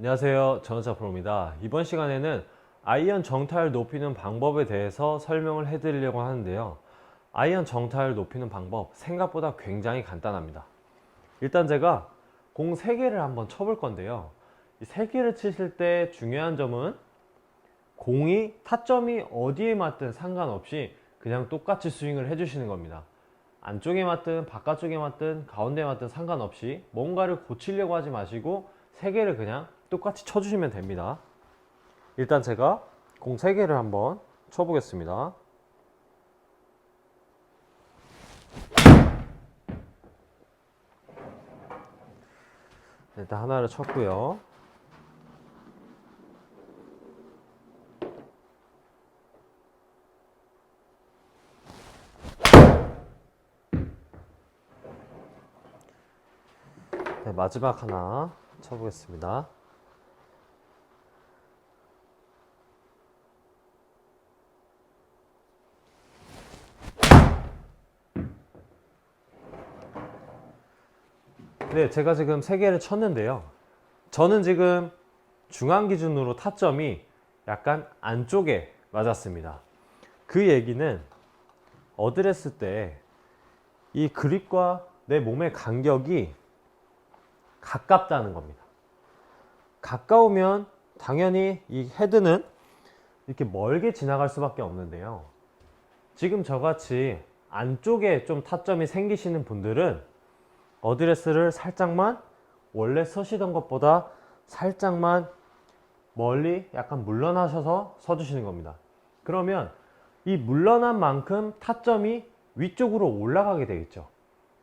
안녕하세요. 전원차 프로입니다. 이번 시간에는 아이언 정타율 높이는 방법에 대해서 설명을 해드리려고 하는데요. 아이언 정타율 높이는 방법 생각보다 굉장히 간단합니다. 일단 제가 공 3개를 한번 쳐볼 건데요. 이 3개를 치실 때 중요한 점은 공이 타점이 어디에 맞든 상관없이 그냥 똑같이 스윙을 해주시는 겁니다. 안쪽에 맞든 바깥쪽에 맞든 가운데 맞든 상관없이 뭔가를 고치려고 하지 마시고 세 개를 그냥 똑같이 쳐주시면 됩니다. 일단 제가 공세 개를 한번 쳐보겠습니다. 일단 하나를 쳤고요. 네, 마지막 하나 쳐보겠습니다. 네, 제가 지금 세 개를 쳤는데요. 저는 지금 중앙 기준으로 타점이 약간 안쪽에 맞았습니다. 그 얘기는 어드레스 때 이 그립과 내 몸의 간격이 가깝다는 겁니다. 가까우면 당연히 이 헤드는 이렇게 멀게 지나갈 수밖에 없는데요. 지금 저같이 안쪽에 좀 타점이 생기시는 분들은 어드레스를 살짝만 원래 서시던 것보다 살짝만 멀리 약간 물러나셔서 서주시는 겁니다. 그러면 이 물러난 만큼 타점이 위쪽으로 올라가게 되겠죠.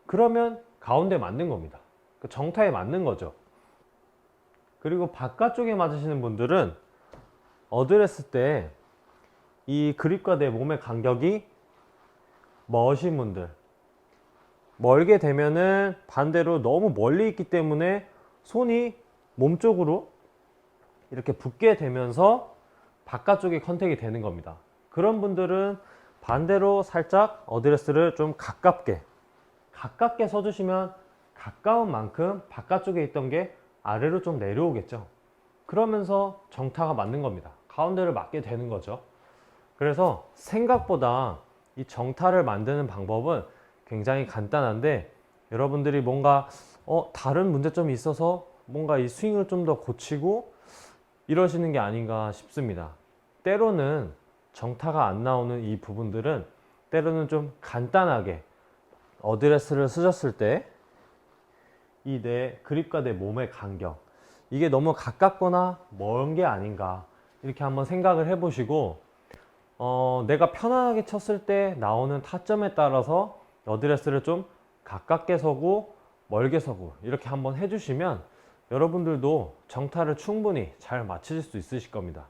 그러면 가운데 맞는 겁니다. 그 정타에 맞는 거죠. 그리고 바깥쪽에 맞으시는 분들은 어드레스 때 이 그립과 내 몸의 간격이 멋인 분들 멀게 되면은 반대로 너무 멀리 있기 때문에 손이 몸 쪽으로 이렇게 붙게 되면서 바깥쪽에 컨택이 되는 겁니다. 그런 분들은 반대로 살짝 어드레스를 좀 가깝게 가깝게 서주시면 가까운 만큼 바깥쪽에 있던 게 아래로 좀 내려오겠죠. 그러면서 정타가 맞는 겁니다. 가운데를 맞게 되는 거죠. 그래서 생각보다 이 정타를 만드는 방법은 굉장히 간단한데 여러분들이 뭔가 어, 다른 문제점이 있어서 뭔가 이 스윙을 좀 더 고치고 이러시는 게 아닌가 싶습니다. 때로는 정타가 안 나오는 이 부분들은 때로는 좀 간단하게 어드레스를 쓰셨을 때 이 내 그립과 내 몸의 간격 이게 너무 가깝거나 먼 게 아닌가 이렇게 한번 생각을 해보시고 어, 내가 편안하게 쳤을 때 나오는 타점에 따라서 어드레스를 좀 가깝게 서고 멀게 서고 이렇게 한번 해주시면 여러분들도 정타를 충분히 잘 맞추실 수 있으실 겁니다.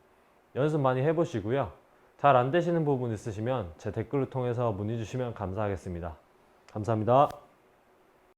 연습 많이 해보시고요. 잘 안 되시는 부분 있으시면 제 댓글을 통해서 문의 주시면 감사하겠습니다. 감사합니다.